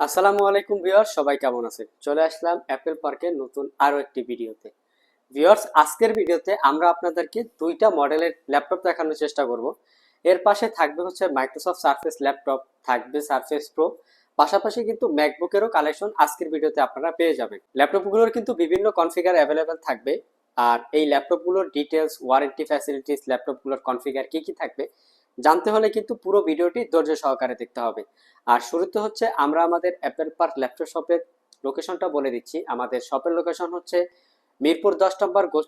আসসালামু আলাইকুম ভিউয়ার্স, সবাই কেমন আছেন? চলে আসলাম অ্যাপেল পার্কের নতুন আরও একটি ভিডিওতে। ভিউয়ার্স, আজকের ভিডিওতে আমরা আপনাদেরকে দুইটা মডেলের ল্যাপটপ দেখানোর চেষ্টা করব। এর পাশে থাকবে হচ্ছে মাইক্রোসফট সার্ফেস ল্যাপটপ, থাকবে সার্ফেস প্রো পাশাপাশি কিন্তু ম্যাকবুকেরও কালেকশন আজকের ভিডিওতে আপনারা পেয়ে যাবেন। ল্যাপটপগুলোর কিন্তু বিভিন্ন কনফিগার অ্যাভেলেবেল থাকবে। আর এই ল্যাপটপগুলোর ডিটেলস ওয়ারেন্টি ফ্যাসিলিটিস ল্যাপটপগুলোর কনফিগার কি কি থাকবে জানতে হলে কিন্তু পুরো ভিডিওটি ধৈর্য সহকারে দেখতে হবে। আর শুরুতে হচ্ছে আমরা আমাদের অ্যাপেল পার্ক ল্যাপটপ শপের লোকেশনটা বলে দিচ্ছি। আমাদের শপের লোকেশন হচ্ছে মিরপুর দশ নম্বর গোল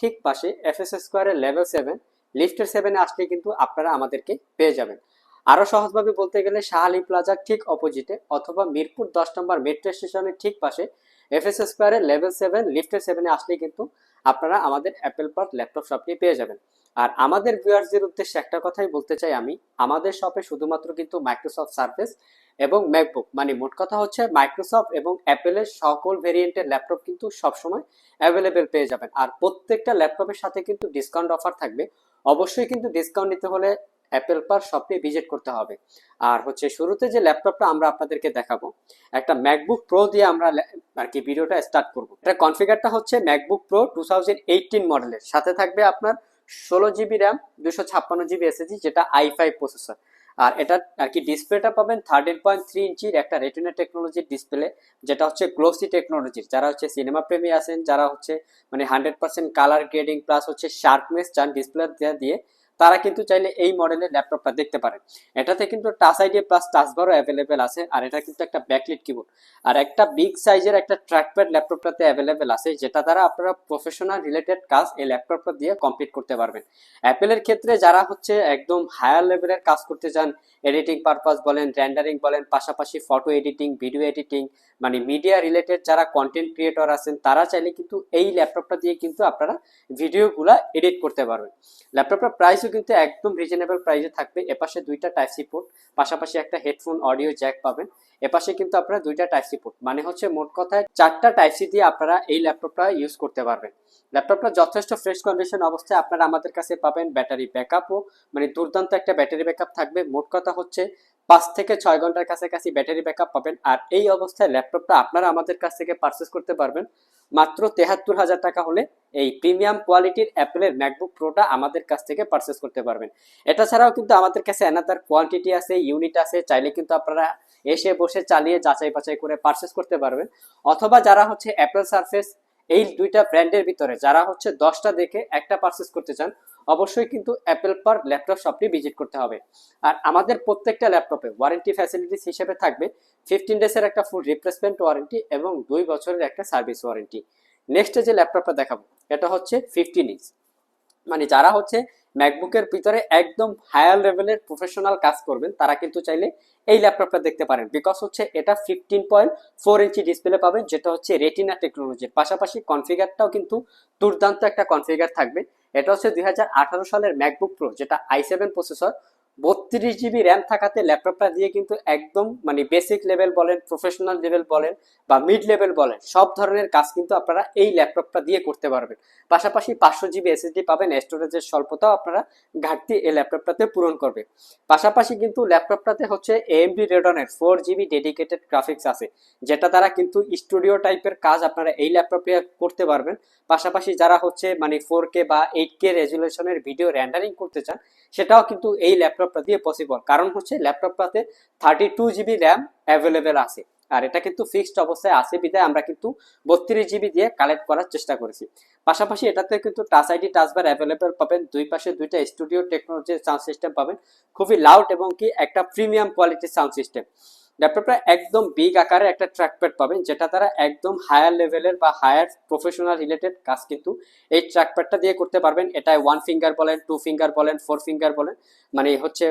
ঠিক পাশে এফ এস স্কোয়ারের লেভেল সেভেন। লিফটের সেভেনে আসলে কিন্তু আপনারা আমাদেরকে পেয়ে যাবেন। আরও সহজভাবে বলতে গেলে শাহালি প্লাজার ঠিক অপোজিটে অথবা মিরপুর দশ নম্বর মেট্রো স্টেশনের ঠিক পাশে এফ এস স্কোয়ারের লেভেল সেভেন লিফটের সেভেনে আসলে কিন্তু আপনারা আমাদের অ্যাপেল পার্ক ল্যাপটপ শপটি পেয়ে যাবেন। আর আমাদের ভিউয়ার্সদের উদ্দেশ্যে একটা কথাই বলতে চাই আমি। আমাদের শপে শুধুমাত্র কিন্তু মাইক্রোসফট সার্ফেস এবং ম্যাকবুক মানে মোট কথা হচ্ছে মাইক্রোসফট এবং অ্যাপেলের সকল ভেরিয়েন্টের ল্যাপটপ কিন্তু সবসময় অ্যাভেলেবেল পেয়ে যাবেন। আর প্রত্যেকটা ল্যাপটপের সাথে কিন্তু ডিসকাউন্ট অফার থাকবে। অবশ্যই কিন্তু ডিসকাউন্ট নিতে হলে অ্যাপেল পার শপে ভিজিট করতে হবে। আর হচ্ছে শুরুতে যে ল্যাপটপটা আমরা আপনাদেরকে দেখাবো, একটা ম্যাকবুক প্রো দিয়ে আমরা আর কি ভিডিওটা স্টার্ট করব। এটা কনফিগারটা হচ্ছে ম্যাকবুক প্রো টু মডেলের সাথে থাকবে আপনার ষোলো জিবি র্যাম দুশো ছাপ্পান্ন জিবি এসএসডি যেটা আই ফাইভ প্রসেসর আর এটা আর কি ডিসপ্লেটা পাবেন থার্টিন পয়েন্ট থ্রি ইঞ্চির একটা রেটিনা টেকনোলজির ডিসপ্লে যেটা হচ্ছে গ্লোসি টেকনোলজির যারা হচ্ছে সিনেমা প্রেমী আছেন, যারা হচ্ছে মানে hundred percent colour grading plus হচ্ছে শার্পনেস চান ডিসপ্লে দিয়ে তারা কিন্তু চাইলে এই মডেলের ল্যাপটপটা দেখতে পারেন। এটাতে কিন্তু টাচ আইডি প্লাস টাচ বারও অ্যাভেলেবেল আছে, আর এটা কিন্তু একটা ব্যাকলিট কিবোর্ড আর একটা বিগ সাইজের একটা ট্র্যাকপ্যাড ল্যাপটপটাতে অ্যাভেলেবেল আছে, যেটা দ্বারা আপনারা প্রফেশনাল রিলেটেড কাজ এই ল্যাপটপটা দিয়ে কমপ্লিট করতে পারবেন। অ্যাপেলের ক্ষেত্রে যারা হচ্ছে একদম হায়ার লেভেলের কাজ করতে চান এডিটিং পারপাস বলেন র্যান্ডারিং বলেন, পাশাপাশি ফটো এডিটিং ভিডিও এডিটিং মানে মিডিয়া রিলেটেড যারা কন্টেন্ট ক্রিয়েটর আছেন, তারা চাইলে কিন্তু এই ল্যাপটপটা দিয়ে কিন্তু আপনারা ভিডিওগুলা এডিট করতে পারবেন। ল্যাপটপটার প্রাইসও কিন্তু একদম রিজনেবল প্রাইসে থাকবে। এপাশে দুইটা টাইপ সি পোর্ট পাশাপাশি একটা হেডফোন অডিও জ্যাক পাবেন। এপাশে কিন্তু আপনারা দুইটা টাইপ সি পোর্ট মানে হচ্ছে মোট কথায় চারটা টাইপ সি দিয়ে আপনারা এই ল্যাপটপটা ইউজ করতে পারবেন। ল্যাপটপটা যথেষ্ট ফ্রেশ কন্ডিশন অবস্থায় আপনারা আমাদের কাছে পাবেন ব্যাটারি ব্যাকআপও মানে দুর্দান্ত একটা ব্যাটারি ব্যাকআপ থাকবে। মোট কথা হচ্ছে পাঁচ থেকে ছয় ঘণ্টার কাছাকাছি ব্যাটারি ব্যাকআপ পাবেন। আর এই অবস্থায় ল্যাপটপটা আপনারা আমাদের কাছ থেকে পারচেস করতে পারবেন। মাত্র তেহাত্তর হাজার টাকা হলে এই প্রিমিয়াম কোয়ালিটির অ্যাপেলের ম্যাকবুক প্রোটা আমাদের কাছ থেকে পারচেস করতে পারবেন। এটা ছাড়াও কিন্তু আমাদের কাছে অ্যানাদার কোয়ান্টিটি আছে ইউনিট আছে। চাইলে কিন্তু আপনারা এসে বসে চালিয়ে যাচাই বাছাই করে পারচেস করতে পারবেন। অথবা যারা হচ্ছে অ্যাপেল সারফেস এই দুইটা ব্র্যান্ডের ভিতরে, যারা হচ্ছে দশটা দেখে একটা পারচেস করতে চান অবশ্যই কিন্তু অ্যাপেল পার ল্যাপটপ শপটি ভিজিট করতে হবে। আর আমাদের প্রত্যেকটা ল্যাপটপে ওয়ারেন্টি ফ্যাসিলিটিস হিসেবে থাকবে ফিফটিন ডেজের একটা ফুল রিপ্লেসমেন্ট ওয়ারেন্টি এবং দুই বছরের একটা সার্ভিস ওয়ারেন্টি নেক্সটে যে ল্যাপটপটা দেখাবো, এটা হচ্ছে ফিফটিন ইঞ্চ মানে যারা হচ্ছে ম্যাকবুকের ভিতরে একদম হায়ার লেভেলের প্রফেশনাল কাজ করবেন, তারা কিন্তু চাইলে এই ল্যাপটপটা দেখতে পারেন। বিকজ হচ্ছে এটা fifteen point four inch display পাবেন, যেটা হচ্ছে রেটিনা টেকনোলজির পাশাপাশি কনফিগারটাও কিন্তু দুর্দান্ত একটা কনফিগার থাকবে। এটা হচ্ছে দুই হাজার আঠারো সালের ম্যাকবুক প্রো, যেটা আই সেভেন প্রসেসর বত্রিশ জিবি র্যাম থাকাতে ল্যাপটপটা দিয়ে কিন্তু একদম মানে বেসিক লেভেল বলেন প্রফেশনাল লেভেল বলেন বা মিড লেভেল বলেন, সব ধরনের কাজ কিন্তু আপনারা এই ল্যাপটপটা দিয়ে করতে পারবেন। পাশাপাশি পাঁচশো জিবি এসএসডি পাবেন স্টোরেজের স্বল্পতাও আপনারা ঘাটতি এই ল্যাপটপটাতে পূরণ করবে। পাশাপাশি কিন্তু ল্যাপটপটাতে হচ্ছে এএমডি রেডনের ফোর জিবি ডেডিকেটেড গ্রাফিক্স আছে, যেটা দ্বারা কিন্তু স্টুডিও টাইপের কাজ আপনারা এই ল্যাপটপে করতে পারবেন। পাশাপাশি যারা হচ্ছে মানে ফোর কে বা এইট কে রেজুলেশনের ভিডিও র্যান্ডারিং করতে চান, সেটাও কিন্তু এই ল্যাপটপটা দিয়ে পসিবল কারণ হচ্ছে ল্যাপটপটাতে thirty two GB RAM available আছে। আর এটা কিন্তু ফিক্সড অবস্থায় আছে বিধায় আমরা কিন্তু বত্রিশ জিবি দিয়ে কালেক্ট করার চেষ্টা করেছি। পাশাপাশি এটাতে কিন্তু টাচ আইডি টাচবার অ্যাভেলেবেল পাবেন। দুই পাশে দুইটা স্টুডিও টেকনোলজির সাউন্ড সিস্টেম পাবেন। খুবই লাউড এবং কি একটা প্রিমিয়াম কোয়ালিটির সাউন্ড সিস্টেম ল্যাপটপটা একদম বিগ আকারে একটা ট্র্যাকপ্যাড পাবেন, যেটা তারা একদম হায়ার লেভেলের বা হায়ার প্রফেশনাল রিলেটেড কাজ কিন্তু এই ট্র্যাকপ্যাডটা দিয়ে করতে পারবেন। এটায় ওয়ান ফিঙ্গার বলেন টু ফিঙ্গার বলেন ফোর ফিঙ্গার বলেন মানে হচ্ছে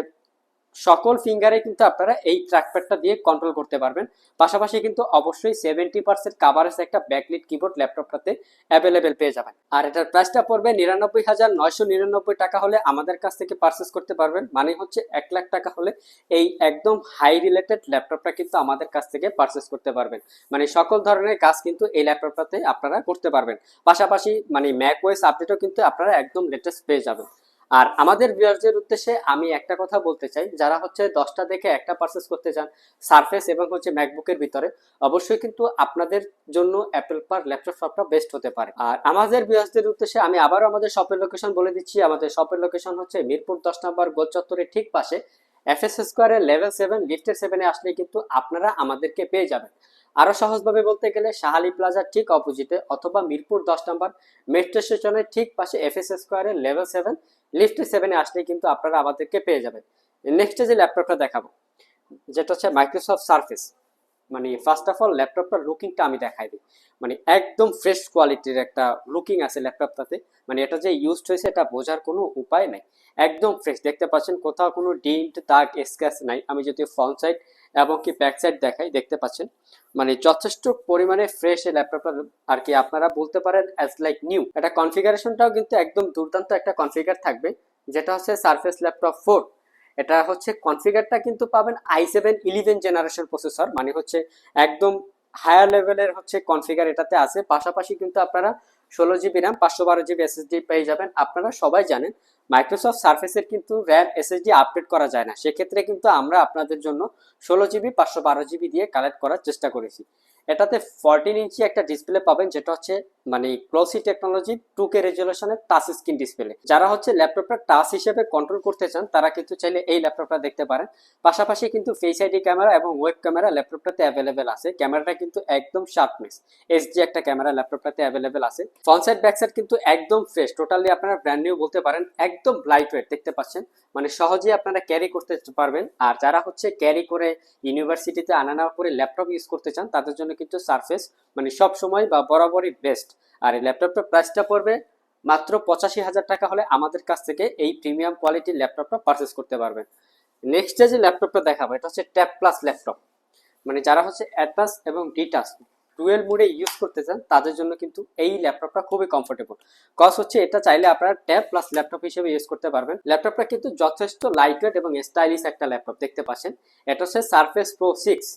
সকল ফিঙ্গারে কিন্তু আপনারা এই ট্র্যাকপ্যাডটা দিয়ে কন্ট্রোল করতে পারবেন। পাশাপাশি কিন্তু অবশ্যই সেভেন্টি পার্সেন্ট কাভারেজ একটা ব্যাকলিট কিবোর্ড ল্যাপটপটাতে অ্যাভেলেবেল পেয়ে যাবেন। আর এটার প্রাইসটা পড়বে নিরানব্বই হাজার নয়শো নিরানব্বই টাকা হলে আমাদের কাছ থেকে পারচেস করতে পারবেন। মানে হচ্ছে এক লাখ টাকা হলে এই একদম হাই রিলেটেড ল্যাপটপটা কিন্তু আমাদের কাছ থেকে পারচেস করতে পারবেন। মানে সকল ধরনের কাজ কিন্তু এই ল্যাপটপটাতে আপনারা করতে পারবেন। পাশাপাশি মানে ম্যাক ওয়েস আপডেটও কিন্তু আপনারা একদম লেটেস্ট পেয়ে যাবেন। আর আমাদের ভিউয়ারদের উদ্দেশ্যে আমি একটা কথা বলতে চাই, যারা হচ্ছে দশটা দেখে একটা পারচেস করতে চান সারফেস এবং হচ্ছে ম্যাকবুকের ভিতরে, অবশ্যই কিন্তু আপনাদের জন্য অ্যাপেল পার ল্যাপটপ শপটা বেস্ট হতে পারে। আর আমাদের ভিউয়ারদের উদ্দেশ্যে আমি আবারও আমাদের শপের লোকেশন বলে দিচ্ছি, আমাদের শপের লোকেশন হচ্ছে মিরপুর দশ নম্বর গোল চত্বরের ঠিক পাশে। এফ এস স্কোয়ারের লেভেল সেভেন লিফটের সেভেনে আসলে কিন্তু আপনারা আমাদেরকে পেয়ে যাবেন। আরও সহজভাবে বলতে গেলে শাহালি প্লাজার ঠিক অপোজিটে অথবা মিরপুর দশ নম্বর মেট্রো স্টেশনের ঠিক পাশে এফ এস স্কোয়ারের লেভেল সেভেন লিফট সেভেনে আসলে কিন্তু আপনারা আমাদেরকে পেয়ে যাবেন। নেক্সটে যে ল্যাপটপটা দেখাবো, যেটা হচ্ছে মাইক্রোসফট সার্ফেস মানে ফার্স্ট অফ অল ল্যাপটপটার লুকিংটা আমি দেখাই দিই। মানে একদম ফ্রেশ কোয়ালিটির একটা লুকিং আছে ল্যাপটপটাতে। মানে এটা যে ইউজড হয়েছে এটা বোঝার কোনো উপায় নাই। একদম ফ্রেশ দেখতে পাচ্ছেন কোথাও কোনো ডিন্ট দাগ স্ক্র্যাচ নাই। আমি যদি ফ্রন্ট সাইড এবং কি ব্যাক সাইড দেখাই, দেখতে পাচ্ছেন। মানে যথেষ্ট পরিমাণে ফ্রেশ এই ল্যাপটপটা আর কি আপনারা বলতে পারেন অ্যাজ লাইক নিউ এটা কনফিগারেশনটাও কিন্তু একদম দুর্দান্ত একটা কনফিগার থাকবে, যেটা হচ্ছে সারফেস ল্যাপটপ ফোর এটা হচ্ছে কনফিগারটা কিন্তু পাবেন i seven eleven generation processor মানে হচ্ছে একদম হায়ার লেভেলের হচ্ছে কনফিগার এটাতে আছে। পাশাপাশি কিন্তু আপনারা ষোলো জিবি র্যাম পাঁচশো বারো জিবি এসএসডি পেয়ে যাবেন। আপনারা সবাই জানেন মাইক্রোসফট সার্ফেসের কিন্তু র্যাম এসএসডি আপডেট করা যায় না। সেক্ষেত্রে কিন্তু আমরা আপনাদের জন্য ষোলো জিবি পাঁচশো বারো জিবি দিয়ে কালেক্ট করার চেষ্টা করেছি। এটাতে ফোরটিন ইঞ্চি একটা ডিসপ্লে পাবেন, যেটা হচ্ছে মানে ক্লোসি টেকনোলজি টু কে রেজুলেশনের টাচ স্ক্রিন ডিসপ্লে যারা হচ্ছে ল্যাপটপটা টাচ হিসেবে কন্ট্রোল করতে চান, তারা কিন্তু চাইলে এই ল্যাপটপটা দেখতে পারেন। পাশাপাশি কিন্তু ফেস আইডি ক্যামেরা এবং ওয়েব ক্যামেরা ল্যাপটপটাতে অ্যাভেলেবেল আছে। ক্যামেরাটা কিন্তু একদম শার্পনেস এইচডি একটা ক্যামেরা ল্যাপটপটাতে অ্যাভেলেবেল আছে। ফ্রন্ট সাইড ব্যাক সাইড কিন্তু একদম ফ্রেশ টোটালি আপনারা ব্র্যান্ড নিউ বলতে পারেন, একদম লাইট ওয়েট দেখতে পাচ্ছেন? মানে সহজেই আপনারা ক্যারি করতে পারবেন। আর যারা হচ্ছে ক্যারি করে ইউনিভার্সিটিতে আনা নেওয়া করে ল্যাপটপ ইউজ করতে চান, তাদের জন্য কিন্তু সারফেস মানে সব সময় বা বরাবরই বেস্ট আর এই ল্যাপটপটার প্রাইসটা পড়বে মাত্র পঁচাশি হাজার টাকা হলে আমাদের কাছ থেকে এই প্রিমিয়াম কোয়ালিটির ল্যাপটপটা পারচেস করতে পারবেন। নেক্সট যে ল্যাপটপটা দেখাবো, এটা হচ্ছে ট্যাব প্লাস ল্যাপটপ মানে যারা হচ্ছে অ্যাটাচ এবং ডিটাস টুয়েলভ মোডে ইউজ করতে চান, তাদের জন্য কিন্তু এই ল্যাপটপটা খুবই কমফোর্টেবল কজ হচ্ছে, এটা চাইলে আপনারা ট্যাব প্লাস ল্যাপটপ হিসেবে ইউজ করতে পারবেন। ল্যাপটপটা কিন্তু যথেষ্ট লাইটওয়েট এবং স্টাইলিশ একটা ল্যাপটপ দেখতে পাচ্ছেন। এটা হচ্ছে সারফেস প্রো সিক্স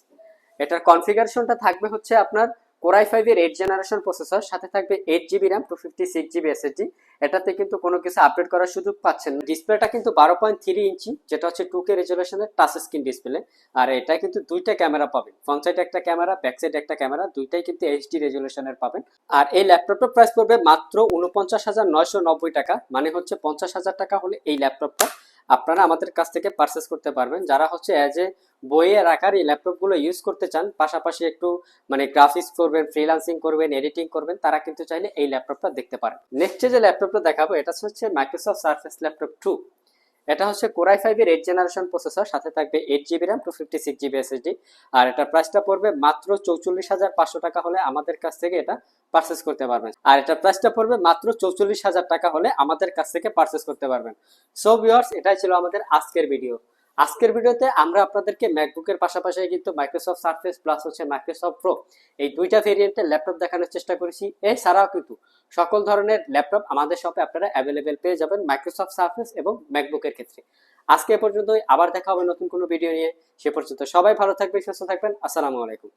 এটার কনফিগারেশনটা থাকবে হচ্ছে আপনার কোরাই ফাইভ এর এইট জেনারেশন প্রসেসর সাথে থাকবে eight GB RAM two fifty six GB SSD এটাতে কিন্তু কোনো কিছু আপডেট করার সুযোগ পাচ্ছেন ডিসপ্লেটা কিন্তু বারো পয়েন্ট থ্রি ইঞ্চি, যেটা হচ্ছে টু কে রেজুলেশনের টাচ স্ক্রিন ডিসপ্লে আর এটা কিন্তু দুইটা ক্যামেরা পাবেন। ফ্রন্ট সাইড একটা ক্যামেরা ব্যাক সাইড একটা ক্যামেরা দুইটাই কিন্তু এইচডি রেজুলেশনের পাবেন। আর এই ল্যাপটপটার প্রাইস পড়বে মাত্র উনপঞ্চাশ হাজার নয়শো নব্বই টাকা মানে হচ্ছে পঞ্চাশ হাজার টাকা হলে এই ল্যাপটপটা আপনারা আমাদের কাছ থেকে পারচেস করতে পারবেন। যারা হচ্ছে অ্যাজ এ বইয়ের আকার এই ল্যাপটপগুলো ইউজ করতে চান, পাশাপাশি একটু মানে গ্রাফিক্স করবেন ফ্রিলান্সিং করবেন এডিটিং করবেন, তারা কিন্তু চাইলে এই ল্যাপটপটা দেখতে পারেন। নেক্সট যে ল্যাপটপটা দেখাবো, এটা হচ্ছে মাইক্রোসফট সার্ফেস ল্যাপটপ টু এটা হচ্ছে কোরাই ফাইভের এইট জেনারেশন প্রসেসর সাথে থাকবে eight GB RAM two fifty six GB SSD আর এটা প্রাইসটা পড়বে মাত্র চৌচল্লিশ হাজার পাঁচশো টাকা হলে আমাদের কাছ থেকে এটা পারচেস করতে পারবেন। আর এটা প্রাইসটা পড়বে মাত্র চৌচল্লিশ হাজার টাকা হলে আমাদের কাছ থেকে পারচেস করতে পারবেন। সো ভিউয়ার্স এটাই ছিল আমাদের আজকের ভিডিও আজকের ভিডিওতে আমরা আপনাদেরকে ম্যাকবুকের পাশাপাশি কিন্তু মাইক্রোসফট সার্ফেস প্লাস হচ্ছে মাইক্রোসফট প্রো এই দুইটা ভেরিয়েন্টের ল্যাপটপ দেখানোর চেষ্টা করেছি। এছাড়াও কিন্তু সকল ধরনের ল্যাপটপ আমাদের শপে আপনারা অ্যাভেলেবেল পেয়ে যাবেন মাইক্রোসফট সার্ফেস এবং ম্যাকবুকের ক্ষেত্রে। আজকে পর্যন্তই। আবার দেখা হবে নতুন কোনো ভিডিও নিয়ে। সে পর্যন্ত সবাই ভালো থাকবে সুস্থ থাকবেন। আসসালামু আলাইকুম।